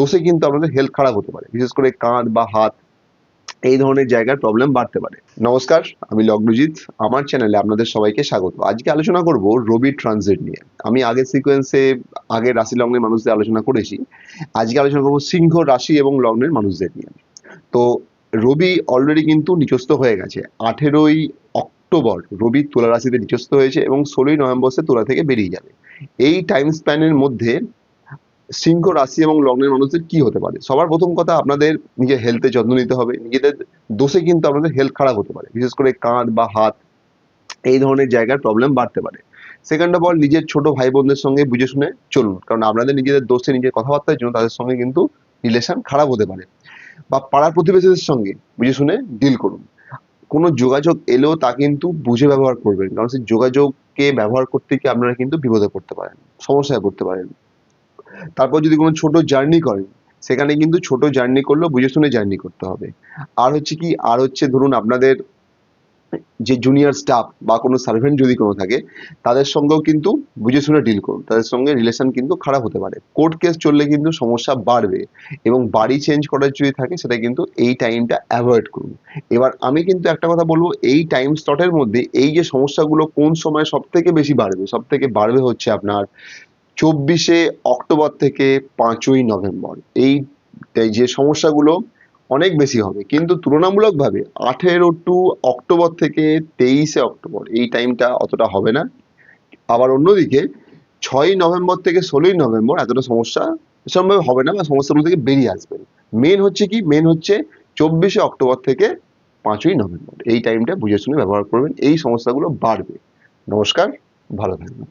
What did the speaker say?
দোষে কিন্তু আপনাদের হেলথ খারাপ হতে পারে। বিশেষ করে কাঁধ বা হাত, এই ধরনের জায়গার প্রবলেম বাড়তে পারে। নমস্কার, আমি লগ্নজিৎ। আমার চ্যানেলে আপনাদের সবাইকে স্বাগত। আজকে আলোচনা করব রবি ট্রানজিট নিয়ে। আমি আগের সিকোয়েন্সে আগের রাশি লগ্নের মানুষদের আলোচনা করেছি। আজকে আলোচনা করব সিংহ রাশি এবং লগ্নের মানুষদের নিয়ে। তো রবি অলরেডি কিন্তু নিচস্থ হয়ে গেছে। আঠেরোই অক্টোবর রবি তুলা রাশিতে নিচস্থ হয়েছে এবং ষোলোই নভেম্বর সে তুলা থেকে বেরিয়ে যাবে। এই টাইম স্প্যানের মধ্যে সিংহ রাশি এবং লগ্নের মানুষদের কি হতে পারে? সবার প্রথম কথা, আপনাদের নিজের হেলথের যত্ন নিতে হবে। নিজেদের দোষে কিন্তু আপনাদের হেলথ খারাপ হতে পারে। বিশেষ করে কাঁধ বা হাত, এই ধরনের জায়গার প্রবলেম বাড়তে পারে। সেকেন্ড অফ অল নিজের ছোট ভাই বোনদের সঙ্গে বুঝে শুনে চলুন। কারণ আপনাদের নিজেদের দোষে, নিজের কথাবার্তার জন্য তাদের সঙ্গে কিন্তু রিলেশন খারাপ হতে পারে। বা পাড়ার প্রতিবেশীদের সঙ্গে বুঝে শুনে ডিল করুন। কোনো যোগাযোগ এলেও তা কিন্তু বুঝে ব্যবহার করবেন। কারণ সেই যোগাযোগকে ব্যবহার করতে গিয়ে আপনারা কিন্তু বিপদে পড়তে পারেন, সমস্যায় পড়তে পারেন। তারপর যদি কোনো ছোট জার্নি করেন সেখানে কিন্তু ছোট জার্নি করলেও বুঝে শুনে জার্নি করতে হবে। আর হচ্ছে কি, আর হচ্ছে ধরুন আপনাদের যে জুনিয়র স্টাফ বা কোনো সার্ভেন্ট যদি কোনো থাকে, তাদের সঙ্গেও কিন্তু বুঝে শুনে ডিল করুন। তাদের সঙ্গে রিলেশন কিন্তু খারাপ হতে পারে। কোর্ট কেস চললে কিন্তু সমস্যা বাড়বে এবং বাড়ি চেঞ্জ করার যদি থাকে, সেটা কিন্তু এই টাইমটা অ্যাভয়েড করুন। এবার আমি কিন্তু একটা কথা বলব, এই টাইম স্লটের মধ্যে এই যে সমস্যাগুলো কোন সময় সব থেকে বেশি বাড়বে সব থেকে বাড়বে হচ্ছে আপনার চব্বিশে অক্টোবর থেকে পাঁচই নভেম্বর। এই যে সমস্যাগুলো অনেক বেশি হবে। কিন্তু তুলনামূলকভাবে আঠেরো টু অক্টোবর থেকে তেইশে অক্টোবর এই টাইমটা অতটা হবে না। আবার অন্যদিকে ছয়ই নভেম্বর থেকে ষোলোই নভেম্বর এতটা সমস্যা সেরকমভাবে হবে না বা সমস্যাগুলো থেকে বেরিয়ে আসবেন মেন হচ্ছে কি? মেন হচ্ছে চব্বিশে অক্টোবর থেকে পাঁচই নভেম্বর। এই টাইমটা বুঝে শুনে ব্যবহার করবেন। এই সমস্যাগুলো বাড়বে। নমস্কার, ভালো থাকবেন।